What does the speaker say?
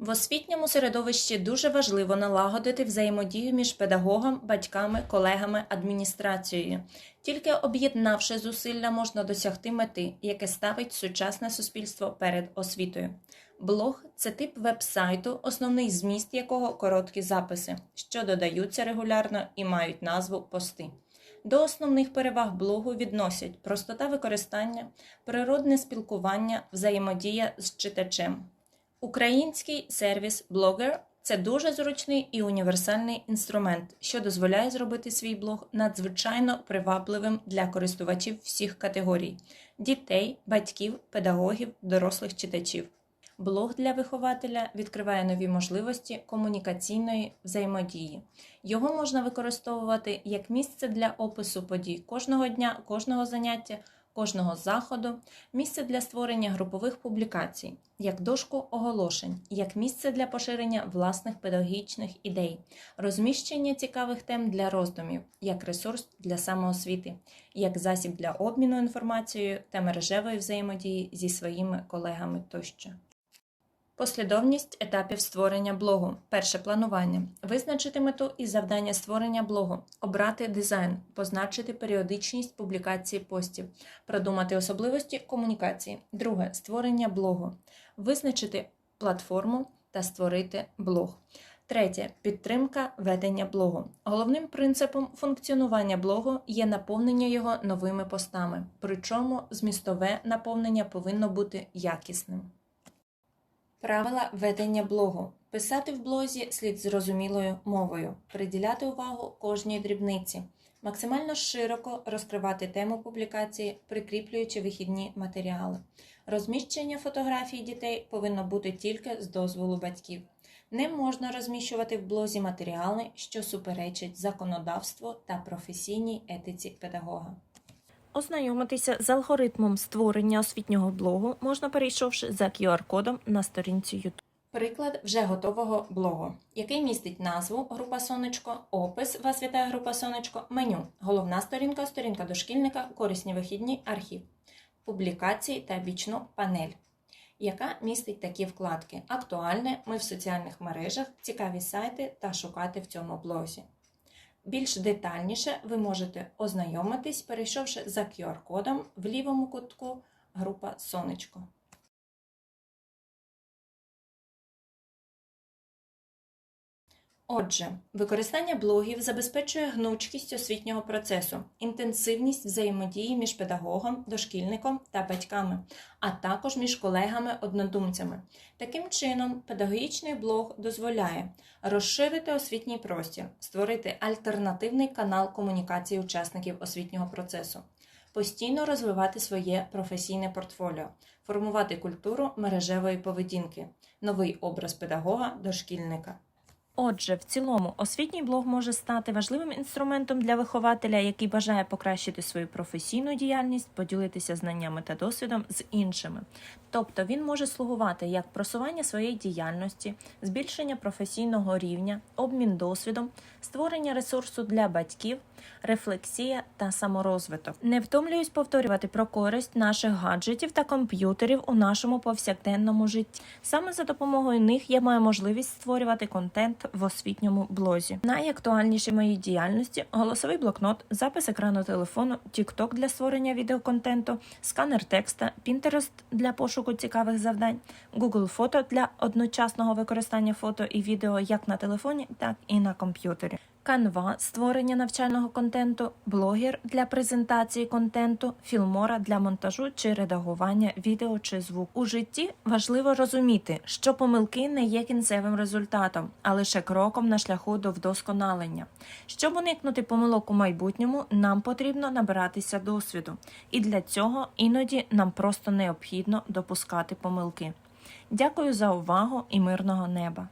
В освітньому середовищі дуже важливо налагодити взаємодію між педагогом, батьками, колегами, адміністрацією. Тільки об'єднавши зусилля, можна досягти мети, яке ставить сучасне суспільство перед освітою. Блог це тип веб-сайту, основний зміст якого короткі записи, що додаються регулярно і мають назву пости. До основних переваг блогу відносять простота використання, природне спілкування, взаємодія з читачем. Український сервіс Blogger – це дуже зручний і універсальний інструмент, що дозволяє зробити свій блог надзвичайно привабливим для користувачів всіх категорій: дітей, батьків, педагогів, дорослих читачів. Блог для вихователя відкриває нові можливості комунікаційної взаємодії. Його можна використовувати як місце для опису подій кожного дня, кожного заняття, кожного заходу, місце для створення групових публікацій, як дошку оголошень, як місце для поширення власних педагогічних ідей, розміщення цікавих тем для роздумів, як ресурс для самоосвіти, як засіб для обміну інформацією та мережевої взаємодії зі своїми колегами тощо. Послідовність етапів створення блогу. Перше планування. Визначити мету і завдання створення блогу, обрати дизайн, позначити періодичність публікації постів, продумати особливості комунікації. Друге створення блогу, визначити платформу та створити блог. Третє підтримка ведення блогу. Головним принципом функціонування блогу є наповнення його новими постами, причому змістове наповнення повинно бути якісним. Правила ведення блогу. Писати в блозі слід зрозумілою мовою, приділяти увагу кожній дрібниці, максимально широко розкривати тему публікації, прикріплюючи вихідні матеріали. Розміщення фотографій дітей повинно бути тільки з дозволу батьків. Не можна розміщувати в блозі матеріали, що суперечать законодавству та професійній етиці педагога. Ознайомитися з алгоритмом створення освітнього блогу можна перейшовши за QR-кодом на сторінці YouTube. Приклад вже готового блогу, який містить назву Група Сонечко, опис Вас вітає група Сонечко, меню, головна сторінка, сторінка дошкільника, корисні вихідні, архів, публікації та бічну панель, яка містить такі вкладки: Актуальне, ми в соціальних мережах, цікаві сайти та шукати в цьому блозі. Більш детальніше ви можете ознайомитись, перейшовши за QR-кодом в лівому кутку група Сонечко. Отже, використання блогів забезпечує гнучкість освітнього процесу, інтенсивність взаємодії між педагогом, дошкільником та батьками, а також між колегами-однодумцями. Таким чином, педагогічний блог дозволяє розширити освітній простір, створити альтернативний канал комунікації учасників освітнього процесу, постійно розвивати своє професійне портфоліо, формувати культуру мережевої поведінки, новий образ педагога дошкільника. Отже, в цілому, освітній блог може стати важливим інструментом для вихователя, який бажає покращити свою професійну діяльність, поділитися знаннями та досвідом з іншими. Тобто він може слугувати як просування своєї діяльності, збільшення професійного рівня, обмін досвідом, створення ресурсу для батьків, рефлексія та саморозвиток. Не втомлююсь повторювати про користь наших гаджетів та комп'ютерів у нашому повсякденному житті. Саме за допомогою них я маю можливість створювати контент в освітньому блозі. Найактуальніші мої діяльності голосовий блокнот, запис екрану телефону, TikTok для створення відеоконтенту, сканер текста, Pinterest для пошуку цікавих завдань, Google фото для одночасного використання фото і відео як на телефоні, так і на комп'ютері. Canva – створення навчального контенту, блогер для презентації контенту, філмора для монтажу чи редагування відео чи звуку. У житті важливо розуміти, що помилки не є кінцевим результатом, а лише кроком на шляху до вдосконалення. Щоб уникнути помилок у майбутньому, нам потрібно набиратися досвіду, і для цього іноді нам просто необхідно допускати помилки. Дякую за увагу і мирного неба!